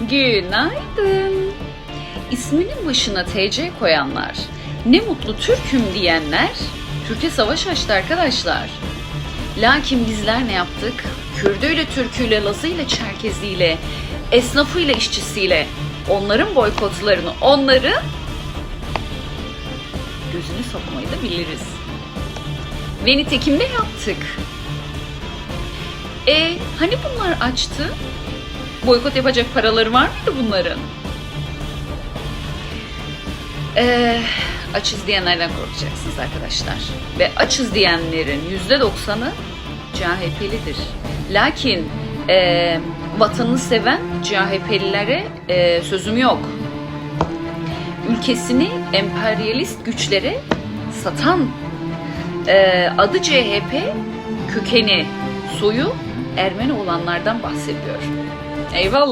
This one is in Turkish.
Günaydın. İsminin başına TC koyanlar, ne mutlu Türk'üm diyenler, Türkiye savaş açtı arkadaşlar. Lakin bizler ne yaptık? Kürdüyle, Türküyle, Lazıyla, Çerkeziyle, esnafıyla, işçisiyle, onların boykotlarını, onları gözünü sokmayı da biliriz. Ve nitekim de yaptık. E hani bunlar açtı? Boykot yapacak paraları var mıydı bunların? Ee, açız diyenlerden korkacaksınız arkadaşlar. Ve açız diyenlerin yüzde doksanı CHP'lidir. Lakin e, vatanını seven CHP'lilere e, sözüm yok. Ülkesini emperyalist güçlere satan e, adı CHP kökeni soyu Ermeni olanlardan bahsediyor. Eyvallah.